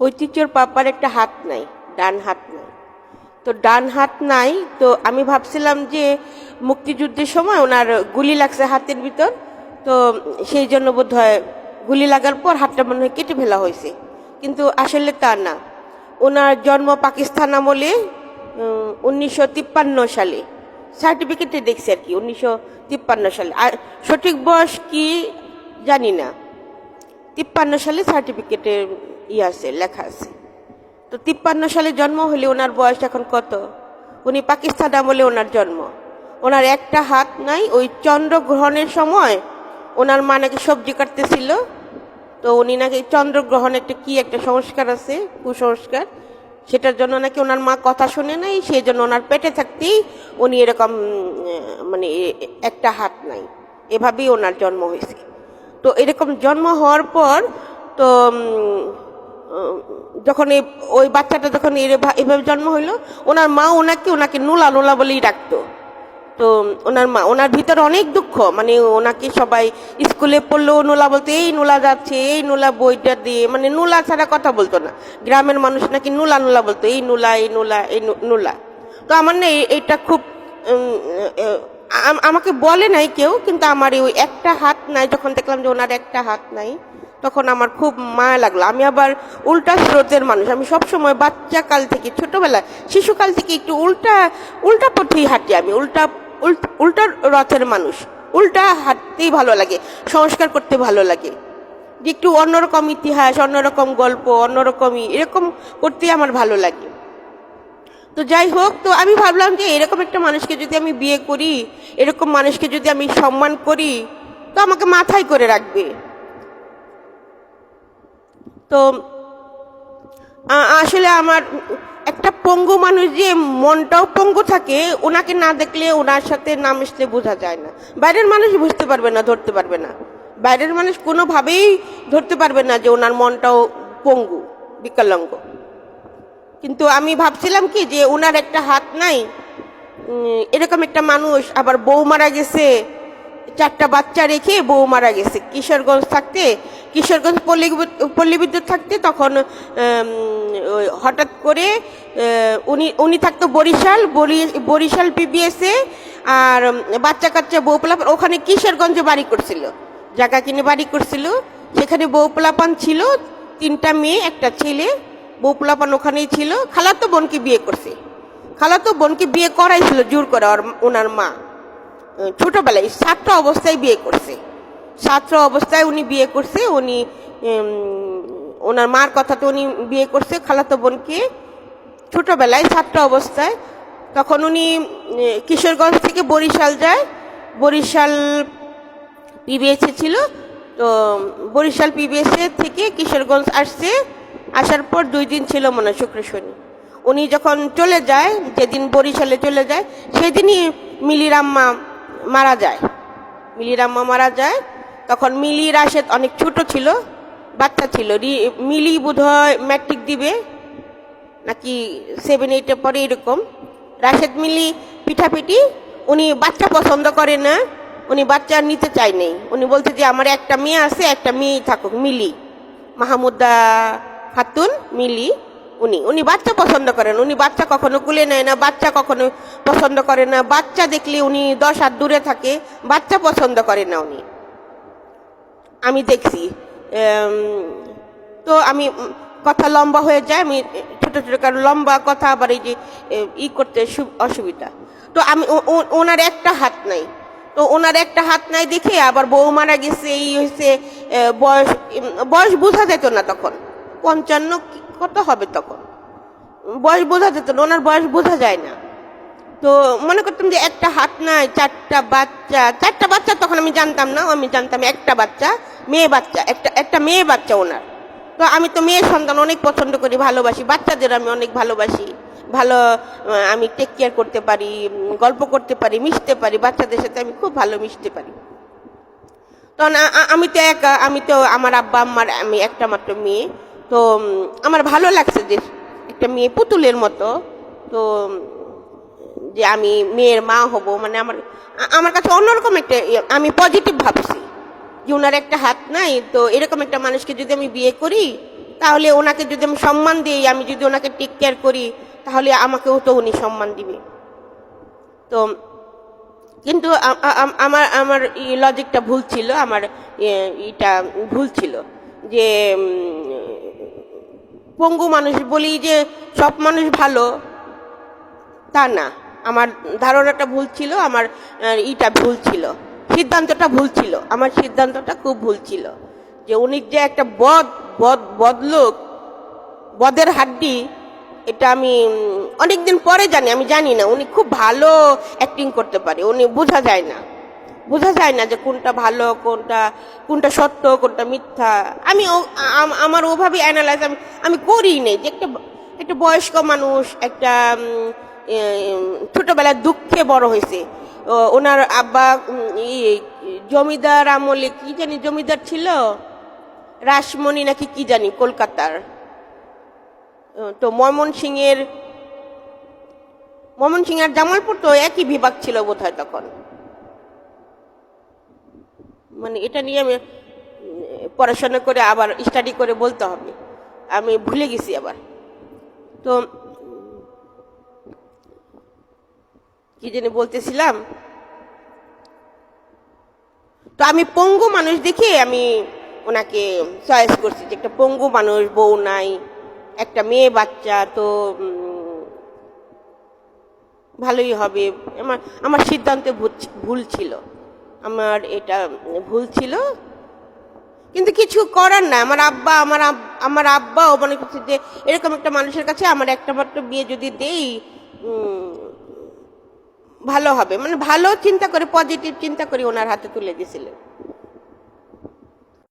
ঐতিহ্যর পাপার একটা হাত নাই, ডান হাত নাই। তো ডান হাত নাই, তো আমি ভাবছিলাম যে মুক্তিযুদ্ধের সময় ওনার গুলি লাগছে হাতের ভিতর, তো সেই জন্য বোধ হয় গুলি লাগার পর হাতটা মনে হয় কেটে ফেলা হয়েছে। কিন্তু আসলে তা না। ওনার জন্ম পাকিস্তান আমলে উনিশশো তিপ্পান্ন সালে। সার্টিফিকেটে দেখছি আর কি, উনিশশো তিপ্পান্ন সালে। আর সঠিক বয়স কি জানি না। তিপ্পান্ন সালে সার্টিফিকেটে ই আছে লেখা আছে। তো তিপ্পান্ন সালে জন্ম হলে ওনার বয়স এখন কত? উনি পাকিস্তান আমলে ওনার জন্ম। ওনার একটা হাত নাই, ওই চন্দ্রগ্রহণের সময় ওনার মা নাকি সবজি কাটতেছিল। তো উনি নাকি চন্দ্রগ্রহণ একটা কি একটা সংস্কার আছে, কুসংস্কার, সেটার জন্য নাকি ওনার মা কথা শুনে নাই, সেই জন্য ওনার পেটে থাকতেই উনি এরকম মানে একটা হাত নাই। এভাবেই ওনার জন্ম হয়েছে। তো এরকম জন্ম হওয়ার পর, তো যখন এই ওই বাচ্চাটা যখন এভাবে জন্ম হইল, ওনার মা ওনাকে ওনাকে নোলা নোলা বলেই ডাকতো। তো ওনার মা, ওনার ভিতরে অনেক দুঃখ মানে ওনাকে সবাই স্কুলে পড়লেও নোলা বলতো, এই নোলা যাচ্ছে, এই নোলা বইটা দিয়ে মানে নোলা ছাড়া কথা বলতো না। গ্রামের মানুষ নাকি নোলা নোলা বলতো, এই নোলা এই নোলা এই নোলা। তো আমার না এইটা খুব আমাকে বলে নাই কেউ, কিন্তু আমার ওই একটা হাত নাই, যখন দেখলাম যে ওনার একটা হাত নাই তখন আমার খুব মায়া লাগল। আমি আবার উল্টা স্রোতের মানুষ। আমি সবসময় বাচ্চা কাল থেকে ছোটবেলায় শিশুকাল থেকে একটু উল্টা উল্টা পথেই হাঁটি আমি। উল্টা, উল্ট- উল্টা রথের মানুষ। উল্টা হাঁটতেই ভালো লাগে, সংস্কার করতে ভালো লাগে। যে একটু অন্যরকম ইতিহাস, অন্যরকম গল্প অন্যরকমই এরকম করতেই আমার ভালো লাগে। তো যাই হোক, তো আমি ভাবলাম যে এরকম একটা মানুষকে যদি আমি বিয়ে করি, এরকম মানুষকে যদি আমি সম্মান করি, তো আমাকে মাথায় করে রাখবে। তো আসলে আমার একটা পঙ্গু মানুষ যে মনটাও পঙ্গু থাকে ওনাকে না দেখলে ওনার সাথে না মিশলে বোঝা যায় না। বাইরের মানুষ বুঝতে পারবে না, ধরতে পারবে না। বাইরের মানুষ কোনোভাবেই ধরতে পারবে না যে ওনার মনটাও পঙ্গু, বিকলাঙ্গ। কিন্তু আমি ভাবছিলাম কি যে ওনার একটা হাত নাই এরকম একটা মানুষ আবার বউ মারা গেছে, চারটা বাচ্চা রেখে বউ মারা গেছে, কিশোরগঞ্জ থাকতে কিশোরগঞ্জ পল্লী বিদ্যুৎ- থাকতে তখন হঠাৎ করে উনি উনি থাকতো বরিশাল বরি- বরিশাল পিবিএসে আর বাচ্চা কাচ্চা বউ পোলাপান ওখানে কিশোরগঞ্জে বাড়ি করছিল। জায়গা কিনে বাড়ি করছিল। সেখানে বউ পোলাপান ছিল, তিনটা মেয়ে, একটা ছেলে, বউ পোলাপান ওখানেই ছিল। খালাতো বোনকে বিয়ে করছে। খালাতো বোনকে বিয়ে করাইছিল জোর করে ওর- ওনার মা। ছোটবেলায় ছাত্র অবস্থায় বিয়ে করছে। ছাত্র অবস্থায় উনি বিয়ে করছে, উনি ওনার মার কথাতে উনি বিয়ে করছে, খালাতো বোনকে ছোটবেলায় ছাত্র অবস্থায়। তখন উনি কিশোরগঞ্জ থেকে বরিশাল যায়। বরিশাল পিবিএসে ছিল, তো বরিশাল পিবিএসে থেকে কিশোরগঞ্জ আসছে। আসার পর দুই দিন ছিল মনে শুক্র শনি। উনি যখন চলে যায়, যেদিন বরিশালে চলে যায়, সেদিনই মিলিরাম্মা মারা যায়। মিলিরাম্মা মারা যায়। তখন মিলি, রাশেদ অনেক ছোট ছিল, বাচ্চা ছিল। মিলি বোধহয় ম্যাট্রিক দিবে, নাকি সেভেন এইটে পরে এরকম। রাশেদ, মিলি পিঠাপিঠি, উনি বাচ্চা পছন্দ করে না, উনি বাচ্চা নিতে চায় নেই। উনি বলছে যে, আমার একটা মেয়ে আছে, একটা মেয়েই থাকুক। মিলি, মাহমুদা খাতুন, মিলি, উনি উনি বাচ্চা পছন্দ করেন। উনি বাচ্চা কখনো কুলে নেয় না, বাচ্চা কখনো পছন্দ করে না। বাচ্চা দেখলে উনি দশ হাত দূরে থাকে, বাচ্চা পছন্দ করে না উনি। আমি দেখছি। তো আমি কথা লম্বা হয়ে যায়, আমি ছোট ছোট কারণ লম্বা কথা, আবার এই যে ই করতে অসুবিধা। তো আমি ওনার একটা হাত নাই। তো ওনার একটা হাত নাই দেখে আবার বউ মারা গেছে, এই হয়েছে বয়স বয়স বোঝা যেত না তখন। পঞ্চান্ন কত হবে তখন? বয়স বোঝা যেত না, ওনার বয়স বোঝা যায় না। তো মনে করতাম যে একটা হাত নাই, চারটা বাচ্চা চারটা বাচ্চা তখন আমি জানতাম না, আমি জানতাম একটা বাচ্চা মেয়ে বাচ্চা একটা একটা মেয়ে বাচ্চা ওনার। তো আমি তো মেয়ে সন্তান অনেক পছন্দ করি ভালোবাসি। বাচ্চাদের আমি অনেক ভালোবাসি। ভালো আমি টেক কেয়ার করতে পারি গল্প করতে পারি মিশতে পারি বাচ্চাদের সাথে আমি খুব ভালো মিশতে পারি। আ- আমি তো একা আমি তো আমার আব্বা আম্মার আমি একটা মাত্র মেয়ে। তো আমার ভালো লাগছে যে একটা মেয়ে পুতুলের মতো। তো যে আমি মেয়ের মা হব মানে আমার আমার কাছে অন্যরকম একটা ইয়ে, আমি পজিটিভ ভাবছি। যে ওনার একটা হাত নাই, তো এরকম একটা মানুষকে যদি আমি বিয়ে করি, তাহলে ওনাকে যদি আমি সম্মান দিই, আমি যদি ওনাকে টেক কেয়ার করি, তাহলে আমাকেও তো উনি সম্মান দিবে। তো কিন্তু আমার আমার লজিকটা ভুল ছিল, আমার এটা ভুল ছিল যে পঙ্গু মানুষ বলি যে সব মানুষ ভালো, তা না। আমার ধারণাটা ভুল ছিল, আমার ইটা ভুল ছিল। সিদ্ধান্তটা ভুল ছিল। আমার সিদ্ধান্তটা খুব ভুল ছিল। যে উনি যে একটা বদ বদ, বদলোক, বদের হাড্ডি, এটা আমি অনেক দিন পরে জানি, আমি জানি না। উনি খুব ভালো অ্যাক্টিং করতে পারে। উনি বোঝা যায় না। বোঝা যায় না যে কোনটা ভালো, কোনটা কোনটা সত্য, কোনটা মিথ্যা। আমি আমার ওভাবে অ্যানালাইজ আমি আমি করি নেই যে একটা একটা বয়স্ক মানুষ, একটা ছোটবেলায় দুঃখে বড় হয়েছে। ওনার আব্বা জমিদার আমলে কি জানি জমিদার ছিল? রাসমণি নাকি কি জানি কলকাতার। তো ময়মন সিংয়ের ময়মন সিং আর জামালপুর তো একই বিভাগ ছিল বোধ হয় তখন। মানে এটা নিয়ে আমি, পড়াশোনা করে আবার স্টাডি করে বলতে হবে। আমি ভুলে গেছি আবার। তো, কি জানি বলতেছিলাম তো আমি পঙ্গু মানুষ দেখে আমি ওনাকে চয়েস করছি যে একটা পঙ্গু মানুষ, বউ নাই, একটা মেয়ে বাচ্চা, তো ভালোই হবে। আমার আমার সিদ্ধান্তে ভুল- ছিল। আমার এটা ভুল ছিল। কিন্তু কিছু করার না আমার আব্বা, আমার আমার আব্বাও মনে করছে যে এরকম একটা মানুষের কাছে আমার একটা মাত্র বিয়ে যদি দেই ভালো হবে। মানে ভালো চিন্তা করে পজিটিভ চিন্তা করে ওনার হাতে তুলে দিয়েছিলেন।